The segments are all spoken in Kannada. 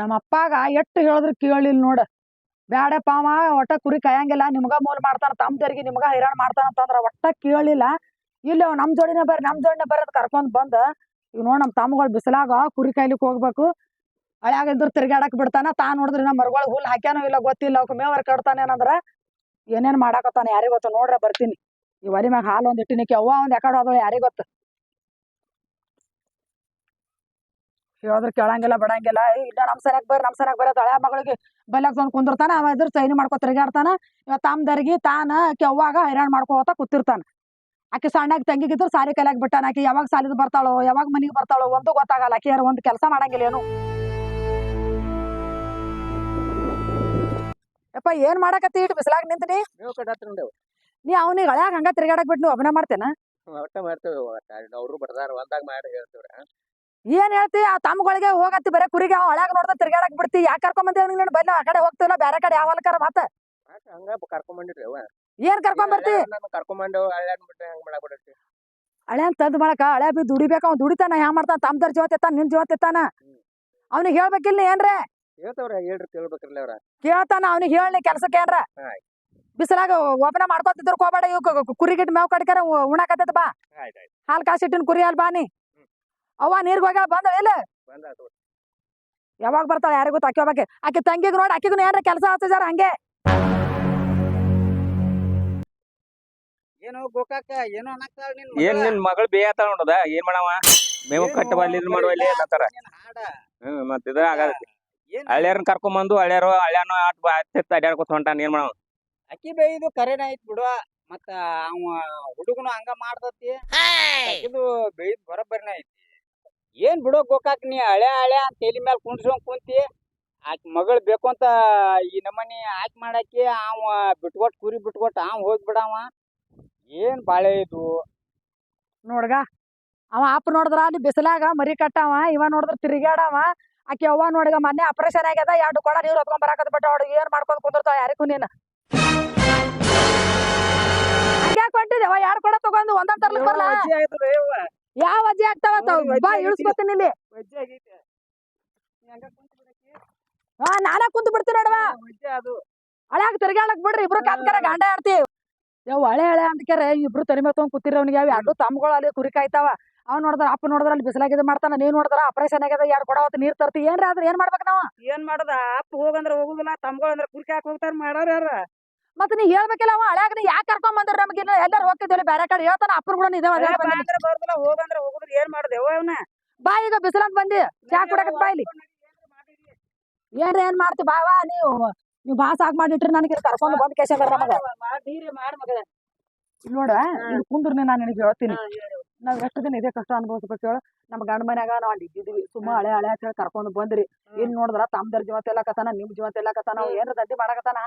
ನಮ್ಮ ಅಪ್ಪಾಗ ಎಟ್ಟು ಹೇಳಿದ್ರು ಕೇಳಿಲ್ಲ ನೋಡ. ಬ್ಯಾಡಪ್ಪ ಅವ, ಒಟ್ಟ ಕುರಿ ಕಾಯಂಗಿಲ್ಲ, ನಿಮ್ಗ ಮೂಲ ಮಾಡ್ತಾನ ತಮ್ಮ ತೆರಿಗೆ ನಿಮ್ಗ ಹೈರಾಣ ಮಾಡ್ತಾನ ಅಂತಂದ್ರ ಒಟ್ಟ ಕೇಳಿಲ್ಲ. ಇಲ್ಲ ನಮ್ ಜೋಡಿನ ಬರ್ರಿ, ನಮ್ ಜೋಡಿನ ಬರ್ರಿ ಅಂತ ಕರ್ಕೊಂಡ್ ಬಂದ. ಇವ್ ನೋಡ್ ನಮ್ ತಮ್ಮಗಳು ಬಿಸಿಲಾಗ ಕುರಿ ಕಾಯ್ಲಿಕ್ ಹೋಗ್ಬೇಕು. ಹಳ್ಯಾಗ ಇದ್ರ ತಿರ್ಗಾಡಕ್ ಬಿಡ್ತಾನ, ತಾ ನೋಡಿದ್ರಿ ನಮ್ಮ ಮರಗಳು ಹುಲ್ ಹಾಕ್ಯಾನೋ ಇಲ್ಲ ಗೊತ್ತಿಲ್ಲ, ಅವಕ್ ಮೇವರ್ ಕಡ್ತಾನೆ ಏನಂದ್ರ ಏನೇನ್ ಮಾಡಾಕತ್ತಾನ ಯಾರಿಗ್ ಗೊತ್ತ ನೋಡ್ರ ಬರ್ತೀನಿ. ಈ ವರಿ ಮ್ಯಾಗ ಹಾಲು ಒಂದ್ ಇಟ್ಟಿನಿಕ್ಕೆ ಅವ್ವ ಒಂದ್ ಯಾಕಡೆ ಹೋದವ ಯಾರಿಗ್ ಗೊತ್ತ ಹೇಳಿದ್ರ ಕೇಳಂಗಿಲ್ಲ ಬಿಡಂಗಿಲ್ಲ. ಇಲ್ಲ ನಮ್ಮ ಸರಿಯಾಗಿ ಬರ್ರಿ ನಮ್ಮ ಸರಿಯಾಗಿ ಬರೋದು ಹಳೆ ಮಗಳಿಗೆ ಬಲ್ಯಾಗ ತಂದ್ ಕುಂದಿರ್ತಾನ ಅವ ಇದ್ರ ಚೈನಿ ಮಾಡ್ಕೊ ತಿರ್ಗಾಡ್ತಾನ. ಇವ ತಮ್ದರ್ಗಿ ತಾನ ಕೆವ್ವಾಗ ಹೈರಾಣ ಮಾಡ್ಕೋತ ಕೂತಿರ್ತಾನ. ಆಕೆ ಸಣ್ಣಾಗಿ ತಂಗಿಗಿದ್ರು ಸಾರಿ ಕಲಿಯಾಕ್ ಬಿಟ್ಟಾನ. ಆಕೆ ಯಾವಾಗ ಸಾಲಿದ್ ಬರ್ತಾಳೋ ಯಾವಾಗ ಮನೆಗೆ ಬರ್ತಾಳೋ ಒಂದು ಗೊತ್ತಾಗಲ್ಲ. ಆಕೆ ಯಾರು ಒಂದು ಕೆಲಸ ಮಾಡಂಗಿಲ್ಲ ಏನು. ಯಪ್ಪ ಏನ್ ಮಾಡಕತ್ತಿ ಇಟ್ಟು ಬಿಸಿಲಾಗ ನಿಂತೀನಿ? ನೀ ಅವನಿಗೆ ಹಳ್ಯಾಗ ಹಂಗ ತಿರ್ಗಾಡಕ್ ಬಿಟ್ಟು ಅಭಿನಯ ಮಾಡ್ತೇನ? ಒಟ್ಟ ಮಾಡ್ತೇವೆ ಅವ್ರು ಬರ್ದಾರ ಒಂದಾಗ ಮಾಡಿ ಹೇಳ್ತೇವ್ರ. ಏನ್ ಹೇಳ್ತಿ? ಆ ತಮ್ಮಗಳಿಗೆ ಹೋಗತ್ತಿ ಬರೀ ಕುರಿಗೆ ಅವ್ ಹಳ್ಯಾಗ ನೋಡ್ದ ತಿರ್ಗಾಡಕ್ ಬಿಡ್ತಿ. ಯಾಕೆ ಕರ್ಕೊಂಡ್ ನೀನು? ಬಲ್ಲ ಆ ಕಡೆ ಹೋಗ್ತಿಲ್ಲ ಬೇರೆ ಕಡೆ ಯಾವ ಹೊಲಕ್ಕಾರ ಮತ್ತ? ಹಂಗ ಬಂದಿಡ್ರಿ ಅವ? ಏನ್ ಕರ್ಕೊಂಡ್ ಬರ್ತಿ ಹಂಗ ಹಳೆ ತಂದ್ ಮಾಡಕ ಹಳೆ ಬಿ ದುಡಿಬೇಕ ಅವ್ನ್ ದುಡಿತಾನ ಯಾ ಮಾಡ್ತಾನ ತಮ್ದರ್ ಜೀವ ತೆತ್ತಾನ ನಿನ್ ಜೀವ ತೆತ್ತಾನ? ಅವ್ನಿಗೆ ಹೇಳ್ಬೇಕಿಲ್ಲ ಏನ್ರೆ? ಹೇಳ್ತವ್ರ ಹೇಳ್ರಿ ಕೇಳ್ಬೇಕ್ರಲ್ಲ ಅವ್ರ. ಕೇಳ್ತಾನ ಅವ್ನಿಗೆ ಹೇಳಿ ಕೆಲ್ಸಕ್ಕೆ ಏನ್ರ. ಬಿಸಿಲಾಗ ಒಬ್ಬನ ಮಾಡ್ಕೊತಿದ್ರು ಕೋಬೇಡ ಇವ್ ಕುರಿ ಗಿಟ್ ಮೇವ್ ಕಡ್ಕರ ಉಣಾಕತ್ತೈತ ಬಾ. ಹಾಲ್ ಕಾಸಿಟ್ಟಿನ ಕುರಿ ಅಲ್ ಬಾ ನೀ. ಅವ್ವ ನೀರ್ಗ್ ಹೋಗ್ಯಾಳ ಬಂದ ಇಲ್ಲ ಯಾವಾಗ ಬರ್ತಾಳ ಯಾರಿಗೂ ಗೊತ್ತ ಆಕಿ ಒಬ್ಬಾಕಿ? ಆಕಿ ತಂಗಿಗ್ ನೋಡಿ ಆಕಿಗೂ ಏನ್ರ ಕೆಲಸ ಹಚ್ಚಿದಾರ ಹಂಗೆ? ಏನೋ ಗೋಕಾಕ ಏನೋ ಅನ್ನಕ್ತಾಳ ನಿನ್ ಏನ್ ನಿನ್ ಮಗಳು ಬೇಯತ್ತಾಳ ನೋಡದ? ಏನ್ ಮಾಡವ? ಮೇವು ಕಟ್ಟ ಬಲ್ಲಿ ಇದ್ ಮಾಡುವಲ್ಲಿ ಅನ್ನತ್ತಾರ ಹಾಡ. ಹ್ಮ್ ಮತ್ ಇದ ಆಗತ್ತೆ ಏನ್ ಹಳ್ಳ್ಯಾರನ್ ಕರ್ಕೊಂಡ್ ಬಂದು ಹಳ್ಳ್ಯಾರು ಹಳ್ಳ್ಯಾನ ಆಟ ಹತ್ತಿತ್ತ ಅಡ್ಯಾಡ್ಕೊತ ಹೊಂಟಾನ ಏನ್ ಮಾಡವ? ಅಕ್ಕಿ ಬೇಯಿದು ಕರೆನ ಐತ್ ಬಿಡುವ. ಮತ್ತ ಅವ ಹುಡುಗನು ಹಂಗ ಮಾಡ್ತತಿ ಇದು ಬೇಯ್ದು ಬರೋಬ್ಬರಿನ ಐತಿ. ಏನ್ ಬಿಡೋ ಗೋಕಾಕ್ ನೀ ಹಳೆ ಹಳೆ ಅಂತ ತಲೆ ಮೇಲೆ ಕುಂಡ್ಸ್ಕೊಂಡ್ ಕುಂತಿ? ಆಕ್ ಮಗಳ್ ಬೇಕು ಅಂತ ಈ ನಮ್ಮನಿ ಆಕೆ ಮಾಡಾಕಿ ಅವ ಬಿಟ್ಕೊಟ್ ಕುರಿ ಬಿಟ್ಕೊಟ್ ಅವ ಹೋಗ್ಬಿಡವ ಏನ್ ಬಾಳೆ ಇದು? ನೋಡ್ಗ ಅವ ಅಪ್ಪ ನೋಡಿದ್ರ ಅಲ್ಲಿ ಬಿಸಿಲಾಗ ಮರಿ ಕಟ್ಟವ ಇವ ನೋಡಿದ್ರ ತಿರುಗಾಡವ ಆಕೆ ಅವ್ವ ನೋಡಿಗ ಮೊನ್ನೆ ಆಪರೇಷನ್ ಆಗ್ಯದ ಎರಡು ಕೊಡ ನೀರು ಹೊತ್ಕೊಂಡ್ ಬರಾಕತ್ ಬಿಟ್ಟ ಅವ್ರಿಗೆ ಏನ್ ಮಾಡ್ಕೊಂಡ್ ಕುಂದಿರ್ತಾವ ಯಾರಿಗೂ ನೀನ್. ಹಂಗ್ಯಾಕ್ ಯಾರು ಕೊಡ ತಗೊಂಡು ಒಂದೊಂದ್ ತರ್ಲಿಕ್ ಬರ್ಲಾ? ವಜ್ಜೆ ಆಯ್ತದ ಯವ್ವ. ಯಾವ ಅಜ್ಜಿ ಆಗ್ತಾವ ತಾವ್? ಬಾ ಇಳಿಸ್ಕೊತೀನಿ ಇಲ್ಲಿ. ಹಾ ನಾನ ಕುಂತ ಬಿಡ್ತೀನಿ ನೋಡವಾ ಹಳ್ಯಾಗ ತಿರ್ಗಾಡಕ್ ಬಿಡ್ರಿ ಇಬ್ರು ಕಾತ್ಕರ ಗಾಂಡ ಆಡ್ತೀವಿ. ಯಾವ ಹಳೆ ಹಳೆ ಅಂದ್ಕ್ಯಾರ ಇಬ್ರು ತನಿ ಮೇಲೆ ತಗೊಂಡ್ ಕೂತಿರ ಅವ್ನಿಗೆ. ಯಾವ ಎರಡು ತಮ್ಗಳು ಅಲ್ಲಿ ಕುರಿ ಕಾಯ್ತಾವ. ಅವ್ ನೋಡಿದ್ರ ಅಪ್ಪ ನೋಡಿದ್ರ ಅಲ್ಲಿ ಬಿಸಿಲಾಗಿದ್ ಮಾಡ್ತಾನ ನೀವ್ ನೋಡಿದ್ರ ಆಪರೇಷನ್ ಆಗ್ಯದ ಎರಡು ಕೊಡವತ್ ನೀರ್ ತರ್ತಿ. ಏನ್ರ ಆದ್ರೆ ಏನ್ ಮಾಡ್ಬೇಕು ನಾವು? ಏನ್ ಮಾಡದ? ಅಪ್ಪ ಹೋಗಂದ್ರ ಹೋಗುದಿಲ್ಲ ತಮ್ಗಳು ಅಂದ್ರ ಕುರಿ ಹಾಕಿ ಹೋಗ್ತಾರ ಮಾಡಾರ ಯಾರ? ಮತ್ ನೀ ಹೇಳ್ಬೇಕಿಲ್ಲ ಅವ ಹಳ್ಯಾಗ ನೀ ಯಾಕೆ ಕರ್ಕೊಂಡ್ ಬಂದ್ರ ನಮ್ಗೆ ಎಲ್ಲಾರು ಹೋಗ್ತಿದ್ವಿ ಬೇರೆ ಕಡೆ ಹೇಳ್ತಾನ ಅಪ್ಪರ್ ಕೂಡ ಇದೆ ಅಂದ್ರ ಬರ್ದಿಲ್ಲ ಹೋಗಂದ್ರ ಹೋಗುದ್ರ ಏನ್ ಅವನ ಬಾ ಈಗ ಬಿಸಿಲಂತ ಬಂದಿ ಚಾ ಕುಡಕ ಬಾ ಇಲ್ಲಿ. ಏನ್ರಿ ಏನ್ ಮಾಡ್ತಿ ಬಾವಾ ನೀವು ನೀವು ಬಾ ಸಾಕ್ ಮಾಡಿಟ್ರಿ ನನಗೆ ಕರ್ಕೊಂಡು ಬಂದ್ ಕೇಶ ಮಗ ನೋಡ ಕುಂದ್ರ ನಾನು ನಿನಗೆ ಹೇಳ್ತೀನಿ. ನಾವ್ ಎಷ್ಟು ದಿನ ಇದೇ ಕಷ್ಟ ಅನ್ಭವಿಸ್ಬೇಕು ಹೇಳು. ನಮ್ಮ ಗಂಡ ಮನ್ಯಾಗ ನಾವ್ ಅಲ್ಲಿ ಇದ್ದಿದ್ವಿ. ಸುಮ್ಮ ಹಳೆ ಹಳೆ ಅಂತ ಹೇಳಿ ಬಂದ್ರಿ. ಬಂದ್ರಿ ಇನ್ ನೋಡಿದ್ರ ತಮ್ದರ್ ಜೀವಂತ ಎಲ್ಲ ಕತಾನ ನಿಮ್ ಜೀವಂತ ತೆಲ್ಲಕತ್ತಾನ ಅವ್ ಏನ್ರ ದಡ್ಡಿ ಮಾಡಕತಾನ.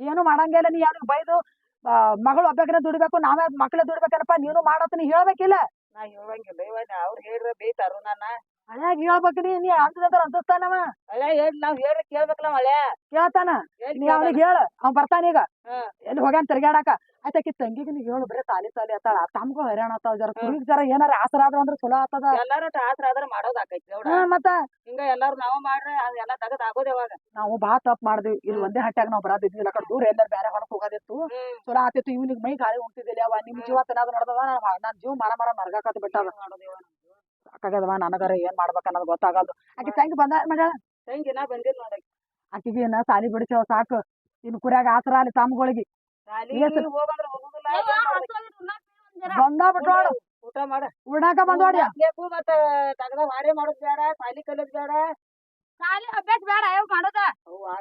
ಏನು ಮಾಡಂಗಿಲ್ಲ ನೀ ಯಾರು ಬೈದು ಮಗಳು ಒಬ್ಬಾಕಿನ ದುಡಿಬೇಕು ನಾವೇ ಮಕ್ಳ ದುಡಿಬೇಕನಪ್ಪ? ನೀನು ಮಾಡತ್ತೀನಿ ನೀ ಹೇಳ್ಬೇಕಿಲ್ಲ ನಾ ಹೇಳಂಗಿಲ್ಲ ಇವ ಅವ್ರು ಹೇಳ್ರ ಬೈತಾರು ನನ್ನ ಹಳ್ಯಾಗ ಹೇಳ್ಬೇಕು ನೀ ನೀ ಅಂತದಂದ್ರ ಅಂತಸ್ತಾನವ ಹಳೆ ಹೇಳ್ ನಾವ್ ಹೇಳ್ರ ಕೇಳ್ಬೇಕಲ್ಲ ಹಳೆ ಕೇಳ್ತಾನ. ಹೇಳ್ ನೀ ಅವ್ನಿಗೆ ಹೇಳ ಅವ್ ಈಗ. ಹಾ. ಎಲ್ಲಿ ಹೋಗ್ಯಾನ್ ತಿರ್ಗಾಡಕ ಆಯ್ತಾಕಿ ತಂಗಿಗೆ ನೀವು ಹೇಳು ಬರೀ ತಾಲಿ ಸಾಲಿ ಆತಾಳ. ತಮ್ಗೂ ಹೈರಾಣ ಆತಾವ ಜರ. ಕುರಿಗ್ ಜರ ಏನಾರ ಆಸರ ಆದ್ರ ಅಂದ್ರ ಚಲೋ ಆತದ. ಎಲ್ಲಾರು ಆಸರ ಆದ್ರ ಮಾಡೋದ್ ಆಕೈತಿ ನೋಡ ಹಾ ಮತ್ತ ಹಿಂಗ ಎಲ್ಲಾರು ನಾವ ಮಾಡ್ರೆ ಅದೆಲ್ಲ ತಗದ್ ಆಗೋದ್ ಯಾವಾಗ? ನಾವು ಬಾ ತಪ್ಪ ಮಾಡಿದ್ವಿ. ಇಲ್ಲಿ ಒಂದೇ ಹಟ್ಯಾಗ ನಾವು ಬರಾದಿದ್ವಿ. ಇಲ್ಲ ಕಡೆ ದೂರ ಎಲ್ಲಾರು ಬೇರೆ ಹೊರಕ್ ಹೋಗೋದಿತ್ತು. ಚಲೋ ಆತಿತ್ತು. ಇವ್ನಿಗ್ ಮೈ ಗಾಳಿ ಹೋಗ್ತಿದ್ದಿಲ್ಲ ಅವ ನಿಮ್ ಜೀವ ತಿನ್ನೋದು ನಡ್ದದ. ನನ್ ಜೀವ ಮರ ಮರ ಮರ್ಗಾಕತ್ ಬಿಟ್ಟದ ಸಾಕಾಗದವ ನನಗರ ಏನ್ ಮಾಡ್ಬೇಕ ಅನ್ನೋದು ಗೊತ್ತಾಗಲ್ದು. ಆಕಿ ತಂಗಿ ಬಂದ ಮಗ? ತಂಗಿ ನಾ ಬಂದಿಲ್ಲ ನೋಡ ಆಕಿಗೆ ಏನ ಸಾಲಿ ಬಿಡಿಸೇವ್ ಸಾಕು. ಇನ್ ಕುರಿಯಾಗ ಆಸರ ಅಲ್ಲಿ ತಮ್ಗಳಿಗೆ. ಬಂದ ಬಿಟ್ಟೋಡು ಊಟ ಮಾಡ. ಉಣ್ಣಾಕ ಬಂದೋಡಿ ಬೇಕು ಮತ್ತ ತಗದ ವಾರೆ ಮಾಡೋದ್ ಬೇಡ ಸಾಲಿ ಕಲಿಯೋದ್ ಬೇಡ. ಸಾಲಿ ಅಭ್ಯಾಸ ಬೇಡ ಯಾವ ಮಾಡೋದ.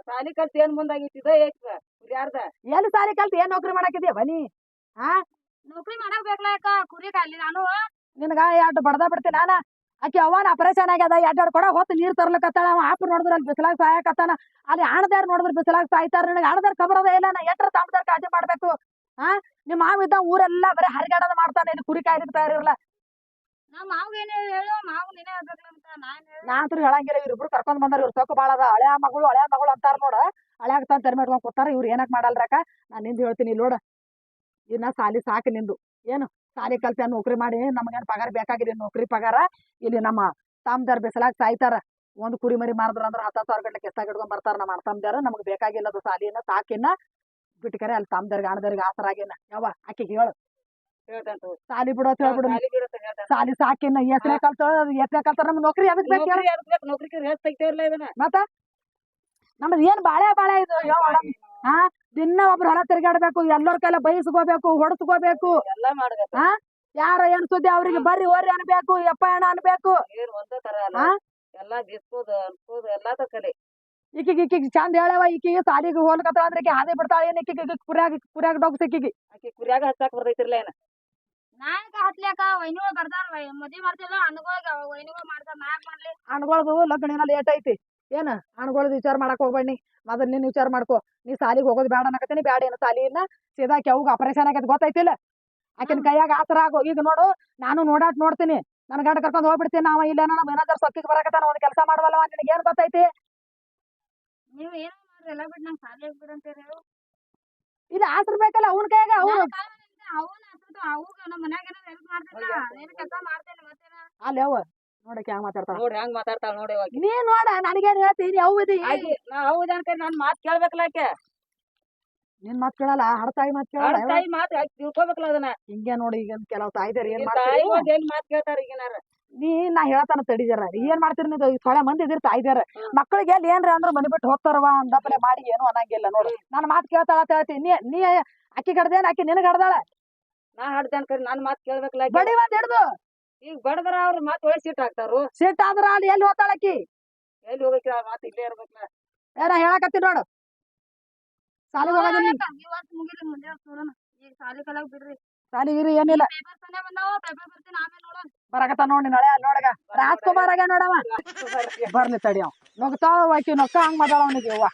ಸಾಲಿ ಕಲ್ತ್ ಏನ್ ಮುಂದಾಗೈತಿ ಇದ ಐತ್ ಯಾರ್ದ ಎಲ್ಲಿ ಸಾಲಿ ಕಲ್ತ್ ಏನ್ ನೌಕರಿ ಮಾಡಾಕಿದ್ಯಾ ಹಾ ನೌಕರಿ ಮಾಡಕ್ ಬೇಕಲ್ಲ ಕುರಿ ಕಾಲಿ ನಾನು ನಿನಗ ಎರಡು ಬಡದ ಬಿಡ್ತೀನಿ ನಾನ? ಆಕಿ ಅವನ ಆಪರೇಷನ್ ಆಗ್ಯದ ಎರಡ್ ಎರಡ್ ಕೊಡ ಹೊತ್ತು ನೀರ್ ತರ್ಲಕತ್ತಾಳ ಅವ ಆಪ್ ನೋಡಿದ್ರ ಅಲ್ಲಿ ಬಿಸಿಲಾಗ ಸಾಯಕತ್ತಾನ. ಅಲ್ಲಿ ಆಣದಾರ್ ನೋಡಿದ್ರ ಬಿಸಿಲಾಗ ಸಾಯ್ತಾರ ನನಗೆ ಆಣದಾರ್ ಕಬರದ ಇಲ್ಲ ನಾ ಎಟ್ರ ತಾಮದಾರ್ ಕಾಳಜಿ ಮಾಡ್ಬೇಕು? ಹಾ ನಿಮ್ಮ ಮಾವ ಇದ್ದ ಊರೆಲ್ಲ ಬರೀ ಹರಿಗಾಡದ ಮಾಡ್ತಾನೆ ಇಲ್ಲಿ ಕುರಿ ಕಾಯ್ದಿರ್ತಾ ತಯಾರಿರಲ್ಲ ನಮ್ಮ ಮಾವ್ ಏನೇ ಹೇಳೋ ಮಾವ ನೀನೇ ಹೇಳ್ಬೇಕಲ್ಲ ಅಂತ ನಾನು ಹೇಳ? ನಾ ಹೇಳಂಗಿಲ್ಲ ಇವ್ರಿಬ್ರು ಕರ್ಕೊಂಡ್ ಬಂದಾರ ಇವ್ರ ಸೊಕ್ಕು ಬಾಳ ಅದ. ಹಳೆ ಮಗಳು ಹಳೆ ಮಗಳು ಅಂತಾರ ನೋಡ ಹಳ್ಯಾಗ ಆಗ್ತಾನ ತೆರೆ ಮಾಡ್ಕೊಂಡ್ ಕೊಡ್ತಾರ ಇವ್ರು ಏನಕ್ ಮಾಡಲ್ರಕ್ಕ? ನಾನ್ನಿಂದ ಹೇಳ್ತೀನಿ ನೋಡ. ಇನ್ನ ಸಾಲಿ ಸಾಕು ನಿಂದು. ಏನು? ಸಾಲಿ ಕಲ್ತ ನೌಕರಿ ಮಾಡಿ ನಮಗೇನ್ ಪಗಾರ ಬೇಕಾಗಿದೆ ನೌಕರಿ ಪಗಾರ. ಇಲ್ಲಿ ನಮ್ಮ ತಾಮ್ದಾರ್ ಬಿಸಲಾಗ ಸಾಯ್ತಾರ. ಒಂದ್ ಕುರಿ ಮರಿ ಮಾರಿದ್ರ ಅಂದ್ರೆ ಹತ್ತ ಸಾವಿರ ಗಂಟೆ ಕೆಸ್ತಾಗ ಹಿಡ್ಕೊಂಡ್ ಬರ್ತಾರ ನಮ್ಮ ಅಣ್ಣ ನಮಗ್ ಬೇಕಾಗಿಲ್ಲ ಅದು ಸಾಲಿನ ಸಾಕಿನ ಬಿಟ್ಕರೆ ಅಲ್ಲಿ ತಮ್ದಾರ್ಗ ಅಣ್ಣದವ್ರಿಗೆ ಆಸರಾಗಿನ ಯಾವ ಆಕಿಗೆ ಹೇಳು. ಸಾಲಿ ಬಿಡೋ ಹೇಳ್ಬಿಡು. ಸಾಲಿ ಸಾಕಿನ ಎಸ್ನೇ ಕಲ್ತ ಎಸ್ನೇ ಕಲ್ತಾರ ನಮ್ಗೆ ನೌಕರಿ ಅದಕ್ಕೆ ಬೇಕು ನೌಕರಿ ಮತ್ತ? ನಮ್ದು ಏನ್ ಬಾಳೆ ಬಾಳೆ ಇದು ಹಾ? ದಿನ ಒಬ್ರು ಹೊರ ತಿರ್ಗಾಡ್ಬೇಕು ಎಲ್ಲರ ಕೈಲ ಬಯಸ್ಕೋಬೇಕು ಹೊಡೆಸ್ಕೋಬೇಕು. ಎಲ್ಲಾ ಮಾಡ್ಬೇಕು. ಯಾರ ಏನ್ ಸುದ್ದಿ ಅವ್ರಿಗೆ ಬರ್ರಿ ಓರಿ ಅನ್ಬೇಕು ಯಪ್ಪ ಅಣ್ಣ ಅನ್ಬೇಕು. ಏನ್ ಒಂದೇ ತರ ಅಲ್ಲ. ಹಾ? ಎಲ್ಲಾ ಗಿಸ್ಕೋದು ಅನ್ಕೋದು ಎಲ್ಲಾದ ಕಲೆ ಈಕಿಗೆ ಈಕಿಗೆ ಚಂದ ಹೇಳವ ಈಕಿಗೆ ಸಾಲಿಗೆ ಹೋಲ್ಕತ್ತ ಅಂದ್ರೆ ಈಕಿ ಹಾದಿ ಬಿಡ್ತಾಳ ಏನ್ ಈಕಿಗೆ ಕುರ್ಯಾಗ ಕುರ್ಯಾಗ ಡೊಗ್ಸ್ ಈಕಿಗೆ. ಆಕಿ ಕುರಿಯಾಗ ಹಚ್ಚಾಕ ಬರ್ತೈತಿರ್ಲ ಏನ? ನಾಯಕ ಹತ್ಲ್ಯಾಕ ವೈನಿಗಳು ಬರ್ತಾರ ವೈ- ಮದ್ವಿ ಮಾಡ್ತಿಲ್ಲ ಅಣ್ಣಗಳಿಗೆ ವೈನಿಗಳು ಮಾಡ್ತಾರ ನಾಯಕ್ ಮಾಡ್ಲಿ. ಅಣ್ಗೊಳ್ದು ಲಗ್ನ ಲೇಟ್ ಐತಿ? ಏನ? ಅಣ್ಗೊಳ್ದು ವಿಚಾರ ಮಾಡಕ್ ಹೋಗ್ಬೇಡಿ. ಮೊದಲ್ ನೀನ್ ವಿಚಾರ ಮಾಡ್ಕೋ. ನೀ ಸಾಲಿಗೆ ಹೋಗೋದು ಬೇಡ ಅನ್ನಕತ್ತೀನಿ ಬೇಡ ಏನು ಸಾಲಿನ. ಸೀದಾ ಕೆವ್ಗ ಆಪರೇಷನ್ ಆಗೈತೆ ಗೊತ್ತೈತಿಲ್ಲ? ಆಕಿನ ಕೈಯಾಗ ಆತರ ಆಗೋ. ಈಗ ನೋಡು ನಾನು ನೋಡಾಟ್ ನೋಡ್ತೀನಿ. ನನ್ನ ಗಂಡ ಕರ್ಕೊಂಡು ಹೋಗ್ಬಿಡ್ತೀನಿ ನಾವ ಇಲ್ಲ ನಮ್ಮ ಏನಾದ್ರು ಸೊಕ್ಕಿಗೆ ಬರಕತ್ತಾನ ಒಂದು ಕೆಲಸ ಮಾಡವಲ್ಲವ ನಿನಗೆ ಏನ್ ಗೊತ್ತೈತಿ? ನೀವು ಏನೋ ಮಾಡ್ರಿ? ಎಲ್ಲ ಬಿಟ್ಟು ನಂಗೆ ಸಾಲಿ ಬಿಡಂತೀರಿ ಇಲ್ಲ ಆಸರ್ ಬೇಕಲ್ಲ ಅವ್ನ ಕೈಯಾಗ ಅವನು. ಅವನ ಹತ್ತದು ಅವಾಗ ನಮ್ಮ ಮನ್ಯಾಗ ಏನಾರ ಹೆಲ್ಪ್ ಮಾಡ್ತಿಲ್ಲ ಏನ್ ಕೆಲಸ ಮಾಡ್ತೇನೆ ಮತ್ತೇನ? ಅಲ್ಲಿ ಅವ ನೋಡಕ್ಕೆ ಹೆಂಗ್ ಮಾತಾಡ್ತಾಳ? ನೋಡ್ರಿ ಹೆಂಗ್ ಮಾತಾಡ್ತಾಳ ನೋಡಿ ಆಕಿ ನೀ ನೋಡ ನನಗೇನ್ ಹೇಳ್ತೀನಿ ಇದು. ಆಕಿ ನಾ ಹೌದ ಅನ್ಕರಿ ನನ್ ಮಾತ್ ಕೇಳ್ಬೇಕಲ್ಲ ಆಕೆ. ನಿನ್ ಮಾತ್ ಕೇಳಲ್ಲ ಹಡತಾಯಿ ಮಾತ್ ಕೇಳಲ್ಲ ತಾಯಿ ಮಾತ್ ತಿಳ್ಕೊಬೇಕಲ್ಲ ಅದನ್ನ. ಹಿಂಗೆ ನೋಡಿ ಈಗ ಕೆಲವ್ ತಾಯಿದಾರ ಏನ್ ಮಾಡ್ತಾರೆ ತಾಯಿ ಎಲ್ಲಿ ಮಾತ್ ಕೇಳ್ತಾರ ಈಗಿನಾರ? ನೀ ನಾ ಹೇಳ್ತಾನ ತಡಿದಾರ ಏನ್ ಮಾಡ್ತೀರಿ ನೀವು ಸೊಳೆ ಮಂದಿ ಇದ್ರ ತಾಯ್ದಾರ ಮಕ್ಕಳಿಗೆ ಎಲ್ಲಿ ಏನ್ರ ಅಂದ್ರ ಮನಿ ಬಿಟ್ಟು ಹೋಗ್ತಾರವ ಒಂದಪ್ಪಲೆ ಮಾಡಿ ಏನು ಅನ್ನಂಗಿಲ್ಲ ನೋಡಿ. ನನ್ನ ಮಾತ್ ಕೇಳ್ತಾಳ ಅಂತ ಹೇಳ್ತೀನಿ. ನೀ ನೀ ಅಕ್ಕಿ ಕಡ್ದೇನ್ ಅಕ್ಕಿ ನಿನಗ್ ಕಡ್ದಾಳ ನಾ ಹಡ್ದೇನ್ ಕರಿ ನಾನ್ ಮಾತ್ ಕೇಳ್ಬೇಕಲ್ಲ. ಬಡಿ ಒಂದ್ ಹಿಡ್ದು. ಈಗ ಬಡದ್ರ ಅವ್ರ ಮಾತ್ ಒಳ್ಳೆ ಸೀಟ್ ಹಾಕ್ತಾರು ಸೀಟ್ ಆದ್ರ ಅಲ್ಲಿ ಎಲ್ಲಿ ಹೋಗ್ತಾಳ ಅಕ್ಕಿ? ಎಲ್ಲಿ ಹೋಗಕ್ಕೆ ಅವ್ರ ಮಾತ್ ಇಲ್ಲೇ ಇರ್ಬೇಕಲ್ಲ ಏನ ಹೇಳಕತ್ತಿ ನೋಡು. ಸಾಲಿ ಹೋಗೋದಿಲ್ಲ. ಈ ವರ್ಷ ಮುಗಿಲಿ ಮುಂದೆ ವರ್ಷ ನೋಡೋಣ. ಈಗ ಸಾಲಿ ಕಲಾಗ ಬಿಡ್ರಿ. ಸಾಲಿಗಿರಿ ಏನಿಲ್ಲ. ಪೇಪರ್ ಸಂಡೆ ಬಂದಾವ ಪೇಪರ್ ಬರ್ತೀನಿ ಆಮೇಲೆ ನೋಡೋಣ. ಬರಕತ್ತ ನೋಡಿ ನಳೆ ಅಲ್ಲಿ ನೋಡಗ. ರಾಜ್ಕುಮಾರ್ ಆಗ ನೋಡವ ಬರ್ಲಿ ತಡಿ ಅವ್. ನುಗ್ತಾವ ಆಕಿ ನೊಕ್ಕ ಹಂಗ್ ಮಾತಾಡ ಅವನಿಗೆ ಅವ್ವ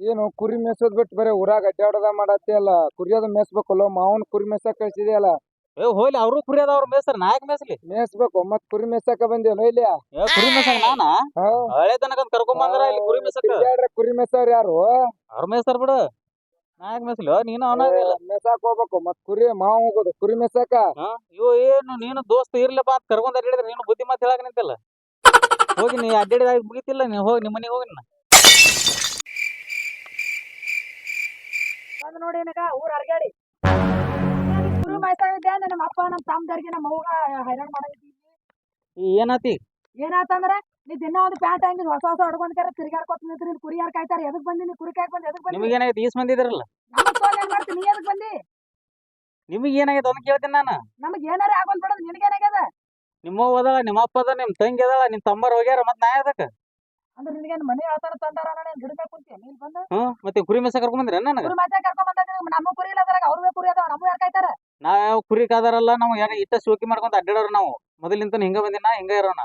ಏನು ಕುರಿ ಮೇಸೋದ್ ಬಿಟ್ಟು ಬರೀ ಊರಾಗ ಅಡ್ಡಾಡೋದ ಮಾಡತ್ತೆ ಅಲ್ಲ. ಕುರಿಯೋದ ಮೇಸ್ಬೇಕಲ್ಲ ಮಾವನ್ ಕುರಿ ಮೇಸಕ್ ಕಳ್ಸಿದ್ಯಲ್ಲ. ಏ ಹೋಗ್ಲಿ ಅವ್ರು ಕುರಿ ಅದಾವ್ರ ಮೇಸ್ತಾರ ನಾಯಕ್ ಮೇಸ್ಲಿ? ಮೇಸ್ಬೇಕು ಮತ್ ಕುರಿ ಮೇಸಕ ಬಂದಿಯಲ್ಲ ಇಲ್ಲಿ ಏ ಕುರಿ ಮೇಸ ನಾನ? ಹಾ. ಹಳೆ ತನಕ ಕರ್ಕೊಂಡ್ ಬಂದ್ರ ಇಲ್ಲಿ ಕುರಿ ಮೇಸಕ್ ತಿರ್ಗ್ಯಾಡ್ರ ಕುರಿ ಮೇಸವ್ರ ಯಾರು? ಅವ್ರ ಮೇಸ್ತಾರ ಬಿಡು. ನಾಯಕ್ ಮೇಸ್ಲಿ? ನೀನು ಅವನ ಮೇಸಾಕ್ ಹೋಗ್ಬೇಕು ಮತ್ ಕುರಿ ಮಾವ್ ಹೋಗೋದು ಕುರಿ ಮೇಸಾಕ ಇವ್ ಏನು ನೀನು ದೋಸ್ತ ಇರ್ಲಪ್ಪ ಅಂತ ಕರ್ಕೊಂಡ್ ಅಡ್ಡಿದ್ರೆ ನೀನು ಬುದ್ಧಿ ಮಾತು ಹೇಳಕ್ ನಿಂತಿಲ್ಲ. ಹೋಗಿ ನೀ ಅಡ್ಡಾಡಿದ ಮುಗಿತಿಲ್ಲ ನೀ ಹೋಗಿ ನಿಮ್ಮ ಮನೆಗೆ ಹೋಗಿ ಬಂದ್ ನೋಡಿ ಏನಕ ಊರ್ ಅರ್ಗಾಡಿ ಕುರಿ ಇದ್ದೆ ನಮ್ಮ ಅಪ್ಪ ನಮ್ಮ ತಮ್ಮದವ್ರಿಗೆ ನಮ್ಮ ಅವ್ಗ ಹೈರಾಣ ಮಾಡೈತಿ ಏನಾತಿ? ಏನಾತಂದ್ರ ನೀ ದಿನ ಒಂದು ಪ್ಯಾಂಟ್ ಹಂಗಿ ಹೊಸ ಹೊಸ ಹೊಡ್ಕೊಂಡ್ ಕರೆ ತಿರ್ಗಾಡ್ಕೊತ ನಿಂತ್ರಿ ಇಲ್ಲಿ ಕುರಿ ಯಾರ್ ಕಾಯ್ತಾರ? ಎದಕ್ ಬಂದಿ ನೀ? ಕುರಿ ಕಾಯ್ಕ್ ಬಂದ್ ಎದಕ್ ಬಂದಿ? ನಿಮಗೇನಾಗೈತಿ ಈಸ್ ಬಂದಿದ್ರಲ್ಲ ನಮಗ್ ತೋಲ್ ಏನ್ ಮಾಡ್ತಿ? ನೀ ಎದಕ್ ಬಂದಿ? ನಿಮಗೆ ಏನಾಗೈತೆ ಅಂತ ಕೇಳ್ತೀನಿ ನಾನು. ನಮಗ್ ಏನಾರ ಆಗೋಲ್ ಬಿಡೋದು ನಿನಗೇನಾಗ್ಯದ ನಿಮ್ಮ ಅವ್ವ ಅದಾಳ ನಿಮ್ಮ ಅಪ್ಪ ಅದ ನಿಮ್ ತಂಗಿ ಅದಾಳ ನಿಮ್ ತಮ್ಮರ್ ಹೋಗ್ಯಾರ ಮತ್ ನಾ ಅದಕ್ಕ ಅಂದ್ರೆ ನಿನಗೇನ್ ಮನೆ ಹೇಳ್ತಾರ ತಂದಾರ ನೀನ್ ಗಿಡಬೇಕು ಕುಂತಿ? ನೀನ್ ಬಂದ? ಮತ್ತೆ ಕುರಿ ಮೇಸ ಕರ್ಕೊಂಡ್ ಬಂದ್ರೆ ನನಗ? ಕುರಿ ಮಾತೆ ಕರ್ಕೊಂಡ್ ನಮ್ಮ ಕುರಿ ಇಲ್ಲ ಅದ್ರಾಗ ಅವ್ರವೇ ಕುರಿ ಅದಾವ ನಮ್ಮ ಯಾರು ಕಾಯ್ತಾರ? ನಾವ್ ಯಾವ ಕುರಿ ಕಾದಾರಲ್ಲ ನಾವು ಯಾರ ಇಟ್ಟ ಶೋಕಿ ಮಾಡ್ಕೊಂತ ಅಡ್ಡಾಡೋರು ನಾವು. ಮೊದಲಿಂತ ಹಿಂಗ ಬಂದಿನ ಹಿಂಗ ಇರೋಣ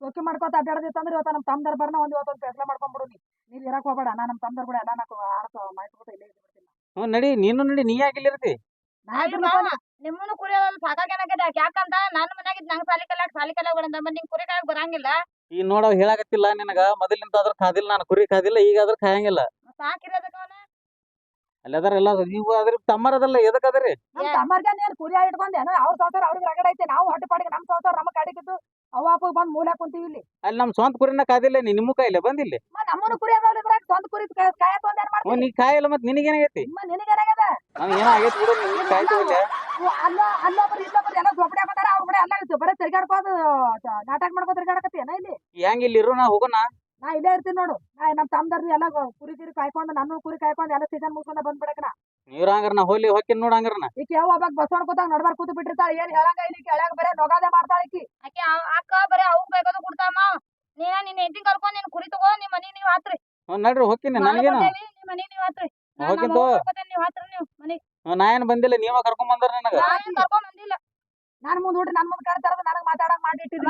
ಸೋಕಿ ಮಾಡ್ಕೊತ ಅಡ್ಡಾಡದಿತ್ತಂದ್ರೆ ಇವತ್ತ ನಮ್ಮ ತಮ್ದರ್ ಬರ್ನ ಒಂದ್ ಇವತ್ತೊಂದು ಫೇಸ್ಲ ಮಾಡ್ಕೊಂಡ್ಬಿಡು ನೀ. ನೀರ್ ಇರಕ್ ಹೋಗ್ಬೇಡ ನಾ ನಮ್ಮ ತಮ್ದರ್ ಕೂಡ ಎಲ್ಲ ನಾಕು ಆಡ್ಕೊ ಮಾಡ್ಕೊತ ಇಲ್ಲೇ ಇದ್ಬಿಡ್ತೀನಿ ಹ್ಮ್ ನಡಿ ನೀನು ನಡಿ ನೀ ಯಾಕೆ ಇಲ್ಲಿರ್ತಿ ನಾ ಇದ್ರಲ್ಲಪ್ಪ ನಿಮ್ಮನ್ನು ಕುರಿ ಸಾಕಾಗೇನಾಗದ ಯಾಕಂತ ನನ್ನ ಮನ್ಯಾಗ ನಂಗ್ ಸಾಲಿ ಕಲ್ಯಾಕ್ ಸಾಲಿ ಕಲ್ಯಾಕ್ ಬಂದ್ ನಿಂಗ್ ಕುರಿ ಕಾಯಕ್ ಬರಂಗಿಲ್ಲ. ಈ ನೋಡ ಹೇಳಾಕತ್ತಿಲ್ಲ ನಿನಗ ಮೊದಲಿಂದ ಅದ್ರ ಕಾದಿಲ್ಲ ನಾನು ಕುರಿ ಕಾದಿಲ್ಲ ಈಗ ಅದ್ರ ಕಾಯಂಗಿಲ್ಲ ಸಾಕಿರೋದಕ್ಕ ಅವನ ಅಲ್ಲಿ ಅದಾರ ಎಲ್ಲ ನೀವು ಅದ್ರ ತಮ್ಮರ ಅದಲ್ಲ ಎದಕ್ ಅದರಿ ನಮ್ ತಮ್ಮರ್ಗ ನೀನ್ ಕುರಿ ಇಟ್ಕೊಂಡೆ ಅವ್ರ ಸಂಸಾರ ಅವ್ರಿಗೆ ರಗಡ ಐತೆ ನಾವು ಹೊಟ್ಟೆ ಪಾಡಿಗೆ ನಮ್ ಸಂಸಾರ ನಮ್ ಕಡಿಗಿದ್ದು ಅವ್ವ ಅಪ್ಪ ಬಂದ್ ಮೂಲ ಕುಂತೀವಿ ಇಲ್ಲಿ. ಅಲ್ಲಿ ನಮ್ ಸ್ವಂತ ಕುರಿನ ಕಾದಿಲ್ಲ ನೀ ನಿಮ್ಮ ಕಾಯಿಲೆ ಬಂದಿಲ್ಲ ನಮ್ಮನು ಕುರಿ ಅದಾವ್ರಿ ಇದ್ರಾಗ ಸ್ವಂತ ಕುರಿ ಕಾಯ ತೊಂದ್ ಏನ್ ಮಾಡ್ತೀವಿ ನೀ ಕಾಯಿಲ್ಲ ಮತ್ ನಿನಗೇನಾಗೈತಿ ನಿಮ್ಮ ನಿನಗೇನಾಗ್ಯದ ನನ್ ಏನೋ ಆಗೈತಿ ಬಿಡು ನಿನ್ ಅಲ್ಲ ಅಲ್ಲ ಅಲ್ಲೊಬ್ರು ಇಲ್ಲೊಬ್ರು ಎಲ್ಲ ಜೋಪಡಿ ಹಾಕೋತಾರ ಅವ್ರ ಕೂಡ ಎಲ್ಲ ಬರೀ ತಿರ್ಗಾಡ್ಕೋದು ನಾಟಕ ಮಾಡ್ಕೋ ತಿರ್ಗಾಡಕತ್ತೀಯನ ಇಲ್ಲಿ? ಹೆಂಗ್ ಇಲ್ಲಿ ಇರು ನಾ ಹೋಗೋಣ? ನಾ ಇಲ್ಲೇ ಇರ್ತೀನಿ ನೋಡು. ನಾ ನಮ್ ತಮ್ಮದಾರ್ರಿ ಎಲ್ಲ ಕುರಿ ಗಿರಿ ಕಾಯ್ಕೊಂಡು ನನ್ನ ಕುರಿ ಕಾಯ್ಕೊಂಡು ಎಲ್ಲ ಸೀಸನ್ ಮುಗಿಸ್ಕೊಂಡ ಬಂದ್ಬಿಡಕನ ನೀವ್ರ ಹಂಗಾರ ನಾ ಹೋಲಿ ಹೊಕ್ಕಿನ್ ನೋಡ ಹಂಗಾರ ನಾ. ಈಕಿ ಯಾವ ಒಬ್ಬಾಗ ಬಸ್ ಕೂತಾಗ ನಡ್ಬಾರ್ ಕೂತು ಬಿಟ್ಟಿರ್ತಾ ಏನ್ ಹೇಳಂಗ ಇಲ್ಲಿ ಕೆಳಗ ಬರೇ ನೊಗಾದೆ ಮಾಡ್ತಾಳ ಈಕಿ. ಆಕೆ ಆ- ಅಕ್ಕ ಬರೇ ಅವ್ ಬೇಕಾದ್ರು ಕುಡ್ತಾಮ. ನೀನ ನಿನ್ ಹೆಂಡತಿ ಕರ್ಕೊಂಡ್ ನಿನ್ ಕುರಿ ತಗೋ ನಿಮ್ ಮನಿ ನೀವ್ ಆತ್ರಿ ಹ್ಮ್ ನಡ್ರಿ ಹೊಕ್ಕಿನಿ ನನಗೇನು? ನಿಮ್ ಮನಿ ನೀವ್ ಆತ್ರಿ ನಾನ್ ಹೋಗಿದ್ದು? ನಮ್ಮ ನೀವ್ ಆತ್ರಿ ನೀವ್ ಮನಿ ಹ್ಮ್, ನಾ ಏನ್ ಬಂದಿಲ್ಲ ನೀವ ಕರ್ಕೊಂಡ್ ಬಂದ್ರ ನನಗ? ನಾನ್ ಕರ್ಕೊಂಡ್ ಬಂದಿಲ್ಲ. ನಾನ್ ಮುಂದ್ ಹುಟ್ಟಿ ನನ್ ಮುಂದ್ ಕರ್ತಾರ ನನಗ್ ಮಾತಾಡಕ್ ಮಾಡಿಟ್ಟಿದ್ರಿ